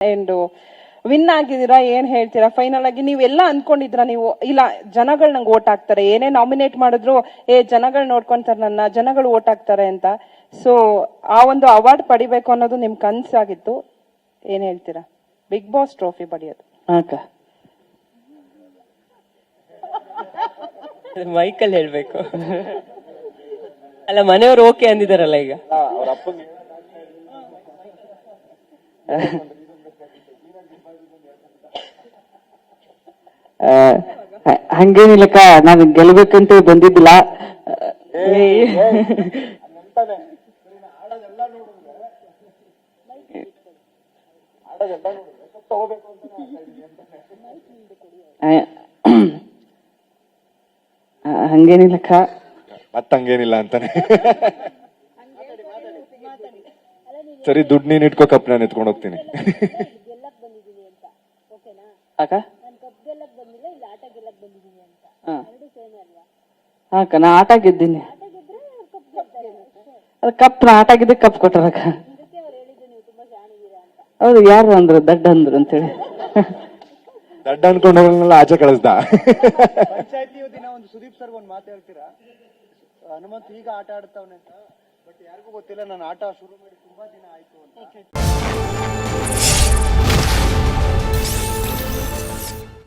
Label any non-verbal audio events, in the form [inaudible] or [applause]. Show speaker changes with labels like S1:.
S1: And win ಆಗಿದ್ದೀರಾ ಏನ್ ಹೇಳ್ತೀರಾ? ಫೈನಲ್ ಆಗಿ ನೀವೆಲ್ಲ ಅನ್ಕೊಂಡಿದ್ರ ನೀವು ಇಲ್ಲ ಜನಗಳು ನಂಗೆ ಓಟ್ ಹಾಕ್ತಾರೆ ಏನೇ ನಾಮಿನೇಟ್ ಮಾಡಿದ್ರು ಏ ಜನಗಳು ನೋಡ್ಕೊಂತಾರೆ ನನ್ನ ಜನಗಳು ಓಟ್ ಹಾಕ್ತಾರೆ ಅಂತ. ಸೊ ಆ ಒಂದು ಅವಾರ್ಡ್ ಪಡಿಬೇಕು ಅನ್ನೋದು ನಿಮ್ ಕನ್ಸಾಗಿತ್ತು. ಏನ್ ಹೇಳ್ತೀರಾ? ಬಿಗ್ ಬಾಸ್ ಟ್ರೋಫಿ ಪಡೆಯೋದು.
S2: ಅಕ್ಕ
S3: ಮೈಕಲ್ ಹೇಳ್ಬೇಕು. ಅಲ್ಲ ಮನೆಯವ್ರು ಓಕೆ ಅಂದಿದಾರಲ್ಲ ಈಗ [laughs]
S2: ಆ, ಹ- ಹಂಗೇನಿಲ್ಲಕ್ಕ, ನಾನು ಗೆಲ್ಬೇಕಂತ ಬಂದಿದ್ದಿಲ್ಲ. ಹಂಗೇನಿಲ್ಲಕ್ಕ.
S4: ಮತ್ತಂಗೇನಿಲ್ಲ ಅಂತಾನೆ. ಸರಿ, ದುಡ್ಡು ನೀನ್ ಇಟ್ಕೋ ಕಪ್ ನಾನು ಎತ್ಕೊಂಡು ಹೋಗ್ತೀನಿ.
S2: ಅಕ್ಕ ಹಾ. ಹಾ ಅಕ್ಕ ನಾ ಆಟ ಗೆದ್ದೀನಿ ಅದು ಕಪ್ ನಾ ಆಟ ಗೆದ್ದೆ ಕಪ್ ಕೊಟ್ಟಾರಕ್ಕ ಹೌದು ಯಾರು ಅಂದ್ರು ದಡ್ಡ ಅಂದ್ರು ಅಂತೇಳಿ.
S4: ದಡ್ಡ ಅನ್ಕೊಂಡವ್ರನ್ನೆಲ್ಲ ಆಚೆ ಕಳಿಸ್ದ.
S5: ಪಂಚಾಯತಿ ದಿನ ಒಂದು ಸುದೀಪ್ ಸರ್ ಒಂದು ಮಾತು ಹೇಳ್ತೀರಾ? ಹನುಮಂತ್ ಈಗ ಆಟ ಆಡ್ತಾವನೆ ಅಂತ. ಬಟ್ ಯಾರಿಗೂ ಗೊತ್ತಿಲ್ಲ ನಾನು ಆಟ ಶುರು ಮಾಡಿ ತುಂಬಾ ದಿನ ಆಯ್ತು ಅಂತ.